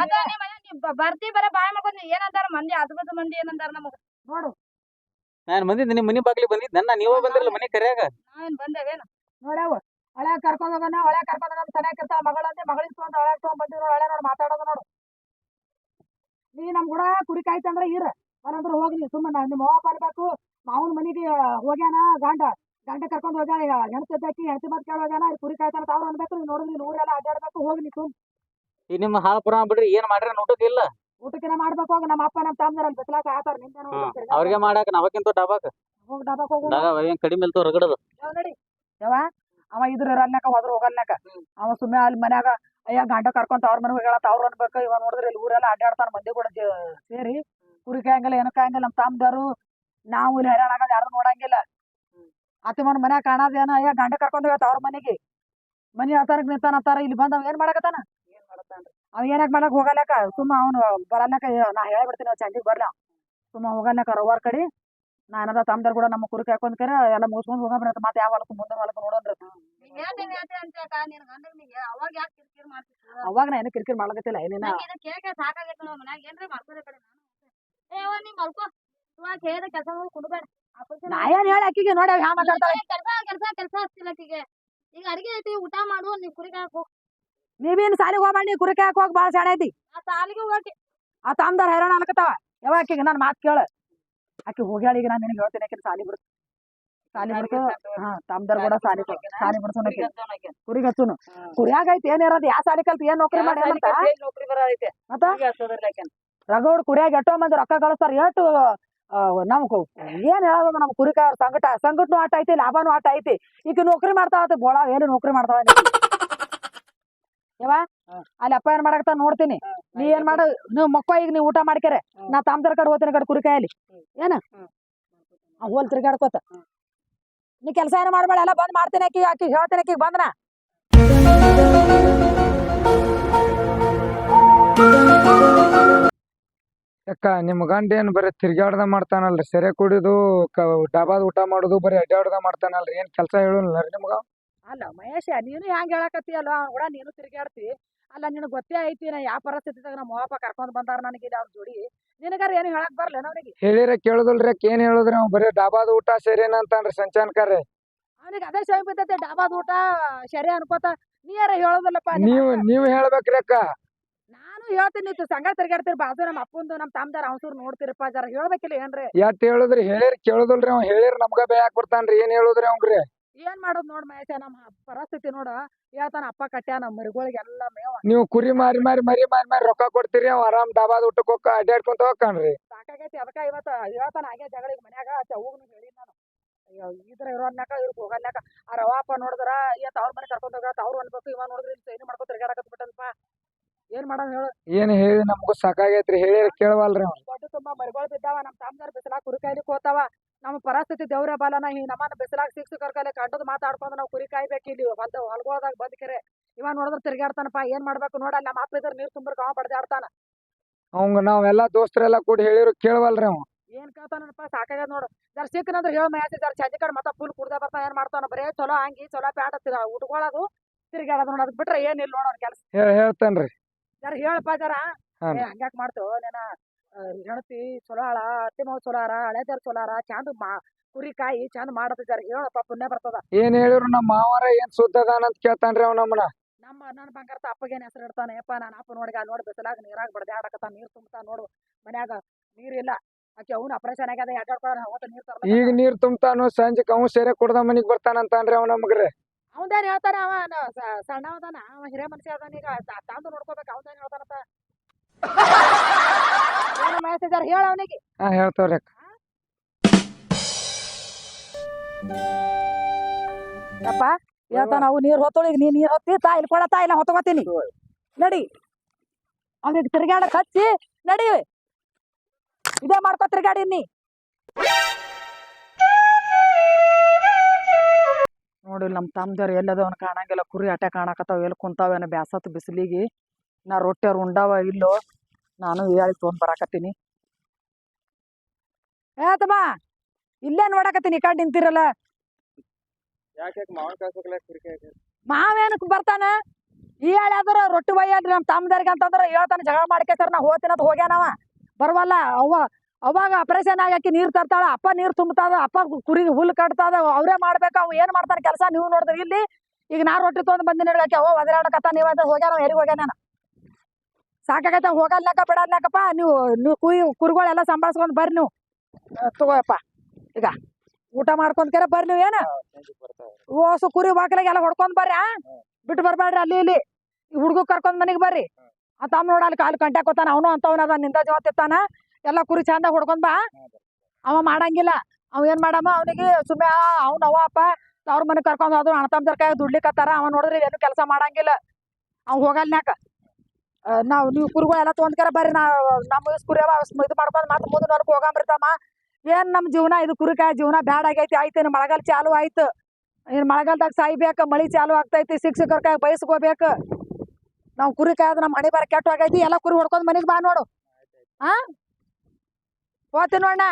ಬರ್ತಿ ಬರ ಬಾಯ್ ಮಾಡ್ಕೊಂಡ್ ಏನಂತಾರ ಮಂದಿ ಅದ್ಭುತ ಮಂದಿ ಏನಂತಾರ ನಮಗ್? ನೋಡು. ನಾನ್ ಬಂದಿದ್ದೆ ನಿಮ್ ಮನಿ ಬಾಗ್ಲಿ ಬಂದಿದ್ದೆ ನನ್ನ ನೀವ ಬಂದಿರಲ್ಲ ಮನಿ ಕರೆಯಾಗ? ನಾವೇನ್ ಬಂದೇವೇನ ನೋಡವ ಹಳೆ ಕರ್ಕೊಂಡ್ ಹೋಗೋಣ ಹಳೆ ಕರ್ಕೊಂಡ್ ಹೋಗೋಣ ತನ್ಯಾಕ ಇರ್ತಾವ ಮಗಳಂತೆ ಮಗಳಿಗೆ ತೊಗೊಂಡ್ ಹಳೆ ತಗೊಂಡ್ ಬಂದಿರೋ ಹಳೆ ನೋಡ್ ಮಾತಾಡೋದು ನೋಡು. ನೀ ನಮ್ ಕೂಡ ಕುರಿ ಕಾಯ್ತಂದ್ರ ಇರ ಅಲ್ಲಂದ್ರ ಹೋಗ್ಲಿ ಸುಮ್ಮನೆ ನಿಮ್ಮ ಅವ್ವ ಬರ್ಬೇಕು ಮಾವನ್ ಮನಿಗೆ ಹೋಗ್ಯಾನ ಗಂಡ. ಗಂಡ ಕರ್ಕೊಂಡ್ ಹೋಗ್ಯಾಳ ಈಗ. ಹೆಣ್ತಿ ಇದ್ದಾಕಿ ಹೆಣ್ತಿ ಮಾತ್ ಕೇಳ ಹೋಗ್ಯಾನ ಇಲ್ಲಿ. ಕುರಿ ಕಾಯ್ತಾನ ತಾವ್ರ ಅನ್ಬೇಕು. ನೀವು ನೋಡಿದ್ರಿ ಊರೆಲ್ಲ ಅಡ್ಡಾಡ್ಬೇಕು. ಹೋಗಿ ನೀ ತುಂಬ ಈ ನಿಮ್ಮ ಹಾಳ ಪುರಾಣ ಬಿಡ್ರಿ. ಏನ್ ಮಾಡ್ರಿ? ಊಟಕ್ಕಿಲ್ಲ ಊಟಕ್ಕಿನ ಮಾಡ್ಬೇಕು. ಹೋಗಿ ನಮ್ಮ ಅಪ್ಪ ನಮ್ಮ ತಮ್ಮದ್ರ ಅಲ್ಲಿ ಬಿಸ್ಲಾಕ ಆತಾರ ನಿಂತ ಅವ್ರಿಗೆ ಮಾಡಾಕ ನಾವಕ್ಕಿಂತ ಡಬಾಕ. ಹೋಗಿ ಡಾಬಾಕ್ ಹೋಗು ಏನ್ ಕಡಿಮೆ ಇಲ್ತೋ ರಗಡದು ನಡಿ. ಯಾವ? ಅವ ಇದ್ರ ಇರಲ್ನಾಕ ಹೋದ್ರ ಹೋಗಲ್ನಾಕ. ಅವ ಸುಮ್ಮನೆ ಅಲ್ಲಿ ಮನ್ಯಾಗ ಅಯ್ಯ ಗಂಡ ಕರ್ಕೊಂತ ಅವ್ರ ಮನೆಗೆ ಹೇಳತ್ತ ಅವ್ರು ಅನ್ಬೇಕು. ಇವ ನೋಡಿದ್ರೆ ಇಲ್ಲಿ ಊರೆಲ್ಲ ಅಡ್ಡಾಡ್ತಾನ. ಮಂದಿ ಕೂಡ ಸೇರಿ. ಕುರಿ ಕಾಯಂಗಿಲ್ಲ ಏನು ಕಾಯಂಗಿಲ್ಲ. ನಮ್ಮ ತಾಮ್ದಾರು ನಾವು ಇಲ್ಲಿ ಹೈರಾಣ ಆಗೋದು ಯಾರು ನೋಡಂಗಿಲ್ಲ. ಅತಿ ಮನ್ ಮನ್ಯಾಗ ಕಾಣದೇನ ಅಯ್ಯ ಗಂಡ ಕರ್ಕೊಂಡ್ ಹೋಗತ್ತ ಅವ್ರ ಮನೆಗೆ. ಮನಿ ಹತ್ತಾರಕ್ ನಿಂತಾನ ಅತ್ತಾರ ಇಲ್ಲಿ ಬಂದ ಅವ ಏನ್ ಮಾಡಕತ್ತಾನ? ಅವ ಏನಾಗ ಮಾಡಕ್ ಹೋಗಲ್ಯಾಕ? ಸುಮ್ಮ ಅವ್ನು ಬರಲ್ಯಾಕ ಏ- ನಾ ಹೇಳ್ಬಿಡ್ತೀನಿ ಅವ್ ಚಂದಿಗ್ ಬರ್ಲ. ಸುಮ್ಮ ಹೋಗಲ್ಯಾಕ ರವಾರ್ ಕಡೆ. ನಾನದ ತಮ್ದಾರ್ ಕೂಡ ನಮ್ಮ ಕುರಿ ಕಾಯ್ಕೊಂಡ್ ಕರ ಎಲ್ಲ ಮುಗಿಸ್ಕೊಂಡ್ ಹೋಗಬ್ರತ್ತ ಮತ್ತೆ ಯಾವ ಹೊಲಕ್ಕೆ ಮುಂದೆ ಹೊಲಕ್ಕೆ ನೋಡೋನ್ರಿ ಅವಾಗ ನಾ ಏನು ಕಿರಿಕಿರಿ ಮಾಡ್ಲಕತ್ತಿಲ್ಲ ಏನಿನ. ಸಾಕಾಗೈತಿ ಮನ್ಯಾಗ. ಏನ್ರಿ ಮಾಡ್ಕೊದೆ ಕಡೆ ನಾನು? ಏ ಅವ್ವ ನೀ ಮಲ್ಕೋ. ಕೆಲಸ ಹೋಗಿ ಕುಡ್ಬೇಡ ನಾ ಏನ್ ಹೇಳಿ ಆಕಿಗೆ ನೋಡಿ ಹ್ಯಾ ಮಾತಾಡ್ತಾಳೆ. ಕೆಲಸ ಕೆಲಸ ಕೆಲಸ ಆಕಿಗೆ ಈಗ ಅಡಿಗೆ ಐತಿ ಊಟ ಮಾಡು ನೀ ಕುರಿಗ ಹೋಗ್. ನೀವೇನ್ ಸಾಲಿಗೆ ಹೋಗ್ಬಾಡಿ ಕುರಿ ಕಾಯಕ್ ಹೋಗಿ ಬಾಳ ಶಾಣೆ ಐತಿ. ಆ ಸಾಲಿಗೆ ಹೋಗಿ ಆ ತಾಮ್ದಾರ ಹೈರಾಣ ಅನ್ಕತಾವ ಯಾವ ಅಕ್ಕಿಗೆ ನಾನು ಮಾತು ಕೇಳ. ಅಕ್ಕಿ ಹೋಗ್ಯಾಳ ಈಗ ನಾನು ನಿನಗೆ ಹೇಳ್ತೀನಿ ಆಕಿನ ಸಾಲಿ ಬಿಡ್ತು ಸಾಲಿ ಬಿಡ್ತು ಹಾ ತಾಮ್ದಾರ್ ಕೂಡ ಸಾಲಿ ಸಾಲಿ ಬಿಡ್ಸೋಣ ಕುರಿ ಹಚ್ಚುನು. ಕುರಿಯಾಗ ಐತಿ ಏನ್ ಇರೋದು ಯಾವ ಸಾಲಿ ಕಲ್ತು ಏನ್ ನೌಕರಿ ಮಾಡಿ ನೌಕರಿ ಬರೋದೈತೆ ಮತ್ತ? ರಗೌಡ್ ಕುರಿಯಾಗ ಎಷ್ಟೋ ಮಂದಿ ರೊಕ್ಕ ಕಳಿಸ್ತಾರ ಎಷ್ಟು ನಮ್ ಏನ್ ಹೇಳೋದು ನಮ್ಮ ಕುರಿಕ ಸಂಕಟ ಸಂಕಟನೂ ಆಟ ಐತಿ ಲಾಭನೂ ಆಟ ಐತಿ. ಈಗ ನೌಕರಿ ಮಾಡ್ತಾವ ಬೋಳ ಏನು ನೌಕರಿ ಮಾಡ್ತಾವ ಏವಾ ಅಲ್ಲಿ ಅಪ್ಪ ಏನ್ ಮಾಡಕತ್ತ ನೋಡ್ತೀನಿ. ನೀ ಏನ್ ಮಾಡ ನೀವು ಮಕ್ಕ ಈಗ ನೀವು ಊಟ ಮಾಡ್ಕ್ಯಾರೆ ನಾ ತಾಮ್ದರ ಕಡೆ ಹೋಗ್ತೀನಿ ಕಡೆ ಕುರಿಕಾಯಲ್ಲಿ ಕಾಯಲಿ ಏನ? ಹೋಲ್ ತಿರ್ಗಾಡ್ಕೋತ. ನೀ ಕೆಲಸ ಏನು ಮಾಡ್ಬೇಡ ಎಲ್ಲ ಬಂದ್ ಮಾಡ್ತೀನಿ ಆಕಿ ಆಕಿ ಹೇಳ್ತೀನಿ ಆಕಿ ಬಂದ್ನ. ಯಾಕ ನಿಮ್ ಗಂಡ ಏನ್ ಬರೀ ತಿರ್ಗ್ಯಾಡ್ದ ಮಾಡ್ತಾನಲ್ರಿ ಸೆರೆ ಕುಡಿದು ಕ- ಡಾಬಾದ್ ಊಟ ಮಾಡೋದು ಬರೀ ಅಡ್ಡಾಡ್ದ ಮಾಡ್ತಾನಲ್ರಿ ಏನ್ ಕೆಲಸ ಹೇಳುಲ್ಲ ನಿಮ್ಗ? ಅಲ್ಲ ಮಹೇಶ ನೀನು ಹೆಂಗ್ ಹೇಳಕತ್ತಿ ಅಲ್ಲ ಅವ್ನ ಕೂಡ ನೀನು ತಿರ್ಗಾಡ್ತಿ ಅಲ್ಲ ನಿನಗೆ ಗೊತ್ತೇ ಐತಿ ನಾ ಯಾವ ಪರಿಸ್ಥಿತಿದಾಗ ನಮ್ಮ ಅಪ್ಪ ಕರ್ಕೊಂಡ್ ಬಂದಾರ ನನಗೆ ಇಲ್ಲಿ ಅವ್ರ ಜೋಡಿ. ನಿನಗಾರ ಏನು ಹೇಳಕ್ ಬರ್ಲ ಅವ್ರಿಗೆ ಹೇಳಿರ ಕೇಳುದಿಲ್ರಿ ಏನ್ ಹೇಳುದ್ರಿ ಅವ್ ಬರೀ ಡಾಬಾದ ಊಟ ಸೇರೇನ ಅಂತಾನ್ರಿ ಸಂಚಾನ್ಕರ್ರಿ ಅವನಿಗೆ ಅದೇ ಸಮಯ ಬಿದ್ದೈತೆ ಡಾಬಾದ ಊಟ ಸರಿ ಅನ್ಕೋತ ನೀ ಯಾರ ಹೇಳೋದಿಲ್ಲಪ್ಪ ನೀವು ನೀವ್ ಹೇಳ್ಬೇಕ್ರಿ ಅಕ್ಕ. ಹೇಳ್ತೀನಿ ಸಂಗ ಸಂಘ ತಿರ್ಗಾಡ್ತಿರ್ ಬಾಜು ನಮ್ಮ ಅಪ್ಪಂದು ನಮ್ಮ ತಮ್ಮದಾರ ಅವಸೂರು ನೋಡ್ತಿರಪ್ಪ ಜರ ಹೇಳ್ಬೇಕಿಲ್ಲ ಏನ್ರಿ? ಎಷ್ಟ್ ಹೇಳುದ್ರಿ ಹೇಳಿರಿ ಕೇಳುದಿಲ್ರಿ ಅವ್ ಹೇಳಿರಿ ನಮ್ಗ ಬೇಯಾಕ್ ಬರ್ತಾನ್ರಿ ಏನ್ ಹೇಳುದ್ರಿ ಅವ್ರಿ ಏನ್ ಮಾಡೋದ್ ನೋಡ್ ಮಹೇಶ ನಮ್ಮ ಪರಿಸ್ಥಿತಿ ನೋಡ ಹೇಳ್ತಾನ ಅಪ್ಪ ಕಟ್ಯಾನ ಮರಿಗಳಿಗೆ ಎಲ್ಲ ಮೇವ ನೀವು ಕುರಿ ಮಾರಿ ಮಾರಿ ಮರಿ ಮಾರಿ ಮಾರಿ ರೊಕ್ಕ ಕೊಡ್ತೀರಿ ಅವ್ ಆರಾಮ್ ಡಾಬಾದ್ ಊಟಕ್ಕೆ ಹೋಗ ಅಡ್ಡಾಡ್ಕೊಂತ ಹೋಗ್ತಾನ್ರಿ. ಸಾಕಾಗೈತಿ ಅದಕ್ಕ ಇವತ್ತ ಹೇಳ್ತಾನ ಹಾಗೆ ಜಗಳಿಗೆ ಮನ್ಯಾಗ ಚೌಗ್ನು ಹೇಳಿ ನಾನು. ಅಯ್ಯೋ ಇದ್ರ ಇರೋನ್ಯಾಕ ಇವ್ರಿಗೆ ಹೋಗಲ್ಯಾಕ ಆ ರವಾಪ ನೋಡಿದ್ರ ಇವತ್ತು ಅವ್ರ ಮನೆ ಕರ್ಕೊಂಡ್ ಹೋಗತ್ತ ಅವ್ರು ಅನ್ಬೇಕು ಇವ ನೋಡಿದ್ರೆ ಏನು ಮಾಡ್ಕೊ ತಿರ್ಗಾಡಕತ್ ಬಿಟ್ಟಲ್ಪ ಏನ್ ಮಾಡೋದ್ ಹೇಳು? ಏನ್ ಹೇಳಿ ನಮಗೂ ಸಾಕಾಗೈತ್ರಿ ಹೇಳಿ ಕೇಳವಲ್ರಿ ದೊಡ್ಡ ತುಂಬಾ ಮರಿಗಳು ಬಿದ್ದಾವ ನಮ್ಮ ತಮ್ಮದಾರ ಬಿಸಿಲಾಗ ಕುರಿ ಕೋತಾವ. ನಮ್ಮ ಪರಿಸ್ಥಿತಿ ದೇವ್ರ ಬಾಲನ ಈ ನಮ್ಮನ್ನ ಬಿಸಿಲಾಗ ಸಿಕ್ಸು ಕರ್ಕಲೆ ಕಂಡದ್ ಮಾತಾಡ್ಕೊಂಡು ನಾವು ಕುರಿ ಕಾಯ್ಬೇಕು ಇಲ್ಲಿ ಹೊಲ್ದ ಹೊಲ್ಗೋದಾಗ ಬಂದ್ ಕೆರೆ. ಇವ ನೋಡಿದ್ರೆ ತಿರ್ಗಾಡ್ತಾನಪ್ಪ ಏನ್ ಮಾಡ್ಬೇಕು ನೋಡ ನಮ್ಮ ಅಪ್ಪ ಇದ್ರ ನೀರ್ ತುಂಬ್ರ ಅವ ಬಡ್ದಾಡ್ತಾನ. ಅವಂಗ ನಾವೆಲ್ಲ ದೋಸ್ತರೆಲ್ಲಾ ಕೂಡಿ ಹೇಳಿರು ಕೇಳವಲ್ರಿ ಅವ್. ಏನ್ ಕೇಳ್ತಾನಪ್ಪ ಸಾಕಾಗ್ಯದ ನೋಡು. ಜರ್ ಸಿಕ್ಕನಂದ್ರೆ ಹೇಳ ಮಯಾಸ ಜರ ಸಂಜೆ ಕಡೆ ಮತ್ತ ಫುಲ್ ಕುಡ್ದ ಬರ್ತಾ ಏನ್ ಮಾಡ್ತಾನ ಬರೇ ಚಲೋ ಅಂಗಿ ಚಲೋ ಪ್ಯಾಟ್ ಉಟ್ಕೊಳ್ಳೋದು ತಿರ್ಗಾಡೋದು ನೋಡೋದ್ ಬಿಟ್ರೆ ಏನಿಲ್ಲ ನೋಡೋನ್ ಕೆಲಸ. ಹೇಳ್ ಹೇಳ್ತಾನ್ರಿ. ಜರ ಹೇಳಪ್ಪ ಜರ. ಏ ಹಂಗ್ಯಾಕ್ ಮಾಡ್ತು? ನೆನ ಹೆಣತಿ ಚಲೋ ಆಳ ಅತ್ತಿ ಮಾವ ಚಲೋ ಆರ ಹಳೆದರ್ ಚಲೋ ಆರ ಚಂದ ಮಾ ಕುರಿ ಕಾಯಿ ಚಂದ ಮಾಡತ್ತ ಜರ ಹೇಳಪ್ಪ ಪುಣ್ಯ ಬರ್ತದ. ಏನ್ ಹೇಳಿದ್ರು ನಮ್ಮ ಮಾವರ ಏನ್ ಸುದ್ದ ಅದಾನ ಅಂತ ಕೇಳ್ತಾನ್ರಿ ಅವ್ ನಮ್ಮನ ನಮ್ಮ ನನ್ನ ಬಂಗಾರ ಅಪ್ಪಗೇನ್ ಹೆಸರು ಇಡ್ತಾನೆ. ಯಪ್ಪ ನಾನು ಅಪ್ಪ ನೋಡಿ ನೋಡ್ ಬಿಸಿಲಾಗ ನೀರಾಗ ಬಡ್ದಾಡಕತ್ತ ನೀರ್ ತುಂಬತಾ ನೋಡು. ಮನ್ಯಾಗ ನೀರಿಲ್ಲ ಆಕೆ ಅವ್ನು ಆಪರೇಷನ್ ಆಗ್ಯದ ಅವತ್ತ ನೀರ್ ತರ್ಲ ಈಗ ನೀರ್ ತುಂಬತಾನು ಸಂಜೆ ಅವ್ ಸೇರೆ ಕುಡ್ದ ಮನಿಗ್ ಬರ್ತಾನಂತಾನ್ರಿ ಅವ್ ನಮಗ್ರಿ. ಅವಂದೇನ್ ಹೇಳ್ತಾನ ಅವ? ಸಣ್ಣ ಅದಾನ ಅವ ಹಿರೇ ಮನುಷ್ಯ ಅದಾನ ಈಗ ತಂದು ನೋಡ್ಕೋಬೇಕು ಅವಂದೇನ್ ಹೇಳ್ತಾನಂತ? ಏನು ಜರ ಹೇಳ ಅವನಿಗೆ. ಹಾ ಹೇಳ್ತಾವ್ರಿ ಅಕ್ಕ. ಯಪ್ಪ ಹೇಳ್ತಾನ ಅವು ನೀರ್ ಹೊತ್ತೋಳಿ ನೀ ನೀರ್ ಹೊತ್ತಿ ತಾ ಇಲ್ಲಿ ಕೊಡ ತಾ ಇಲ್ಲ ಹೊತ್ಕೋತೀನಿ. ನಡಿ. ಅವನಿಗೆ ತಿರ್ಗಾಡಕ್ ಹಚ್ಚಿ ನಡಿ. ಇದೇ ಮಾಡ್ಕೊ ತಿರ್ಗಾಡಿ ನೀ. ನೋಡಿ ನಮ್ಮ ತಮ್ಮದವ್ರು ಎಲ್ಲದವ್ ಕಾಣಂಗಿಲ್ಲ. ಕುರಿ ಆಟ ಕಾಣಕತ್ತಾವ ಎಲ್ಲಿ ಕುಂತಾವೇನೋ ಬ್ಯಾಸತ್ ಬಿಸಿಲಿಗೆ. ನಾ ರೊಟ್ಟಿ ಅವ್ರು ಉಂಡಾವ ಇಲ್ಲೋ ನಾನು ಹೇಳಿ ತೊಗೊಂಡು ಬರಾಕತ್ತೀನಿ. ಏ ತಮ್ಮ ಇಲ್ಲೇ ನೋಡಕತ್ತೀನಿ ಈ ಕಡೆ ನಿಂತಿರಲ್ಲ. ಮಾವೇನಕ್ಕೆ ಬರ್ತಾನ? ಈ ಹೇಳ್ಯಾದ್ರ ರೊಟ್ಟಿ ಬೈಯಲ್ರಿ ನಮ್ಮ ತಮ್ಮದವ್ರಿಗೆ ಅಂತಂದ್ರ ಹೇಳ್ತಾನ ಜಗಳ ಮಾಡ್ಕೇತಾರ ನಾ ಹೋಗ್ತೀನಿ ಅಂತ ಹೋಗ್ಯಾನವ ಬರ್ವಲ್ಲ ಅವ್ವ ಅವಾಗ ಆಪರೇಷನ್ ಆಗಕ್ಕೆ ನೀರ್ ತರ್ತಾಳ, ಅಪ್ಪ ನೀರ್ ತುಂಬತಾದ, ಅಪ್ಪ ಕುರಿ ಹುಲ್ಲು ಕಟ್ತಾದ, ಅವರೇ ಮಾಡ್ಬೇಕು, ಅವ್ ಏನ್ ಮಾಡ್ತಾರೆ ಕೆಲಸ ನೀವು ನೋಡಿದ್ರಿ ಇಲ್ಲಿ ಈಗ ನಾ ರೊಟ್ಟಿ ತೊಗೊಂಡು ಬಂದಿನ ಹಿಡ್ಗಾಕಿ ಓ ಒದರಾಡಕತ್ತ ನೀವ್ ಹೋಗ್ಯಾನ ಎರಿಗೆ ಹೋಗ್ಯಾನ ಸಾಕಾಗೈತ ಹೋಗಲ್ಲಾಕ ಬಿಡಲ್ನಾಕಪ್ಪ ನೀವು ನೀವು ಕುರಿ ಕುರಿಗಳೆಲ್ಲ ಸಂಭಾಳ್ಸ್ಕೊಂಡ್ ಬರ್ರಿ ನೀವು. ತಗೋಯಪ್ಪ, ಈಗ ಊಟ ಮಾಡ್ಕೊಂಡ್ಕೆರ ಬರ್ರಿ ನೀವು ಏನ? ಓಸು ಕುರಿ ಬಾಕಲಾಗ ಎಲ್ಲ ಹೊಡ್ಕೊಂಡ್ ಬರ್ರಿ, ಆ? ಬಿಟ್ಟು ಬರ್ಬೇಡ್ರಿ ಅಲ್ಲಿ ಇಲ್ಲಿ. ಹುಡುಗ ಕರ್ಕೊಂಡ್ ಮನೆಗೆ ಬರ್ರಿ. ಆ ತಮ್ಮ ನೋಡ ಅಲ್ಲಿ ಕಾಲು ಕಂಟ್ಯಾಕೋತಾನ ಅವನು ಅಂತವನದ ನಿಂದ ಜೋತಿತ್ತಾನ ಎಲ್ಲ ಕುರಿ ಚಂದ ಹೊಡ್ಕೊಂಡ್ ಬಾ. ಅವ ಮಾಡಂಗಿಲ್ಲ. ಅವ ಏನ್ ಮಾಡಮ್ಮ? ಅವನಿಗೆ ಸುಮ್ಮನೆ ಅವ್ನ ಅವ ಅಪ್ಪ, ಅವ್ರ ಮನೆ ಕರ್ಕೊಂಡ್ ಹೋದ್ರು, ಅಣ್ಣ ತಮ್ಮದ್ರ ದುಡ್ಲಿಕತ್ತಾರ ಅವ ನೋಡಿದ್ರೆ ಏನು ಕೆಲಸ ಮಾಡಂಗಿಲ್ಲ. ಅವ್ ಹೋಗಲ್ನ್ಯಾಕ. ನಾವು ನೀವು ಕುರಿಗಳು ಎಲ್ಲ ತೊಂದ್ಕರ ಬರ್ರಿ. ನಾ ನಮ್ಮ ಕುರಿಯವ ಇದು ಮಾಡ್ಕೊಂಡು ಮತ್ತೆ ಮುಂದಿನ ವರ್ಗ ಹೋಗಂಬಿರ್ತಮ್ಮ. ಏನ್ ನಮ್ಮ ಜೀವನ ಇದು ಕುರಿಕಾಯ ಜೀವನ? ಬ್ಯಾಡ ಆಗೈತಿ, ಆಯ್ತು ಇನ್ನು ಮಳೆಗಾಲ ಚಾಲು ಆಯ್ತು. ಇನ್ನು ಮಳೆಗಾಲದಾಗ ಸಾಯ್ಬೇಕು, ಮಳಿ ಚಾಲು ಆಗ್ತೈತಿ ಶಿಕ್ಷಕರ ಕೈ ಬಯಸ್ಕೋಬೇಕು ನಾವು ಕುರಿ ಕಾಯ್ದು ನಮ್ಮ ಮನೆ ಬರ ಕೆಟ್ಟ ಆಗೈತಿ, ಎಲ್ಲ ಕುರಿ ಹೊಡ್ಕೊಂಡು ಮನೆಗೆ ಬಾ ನೋಡು. ಹಾ ನೋಡ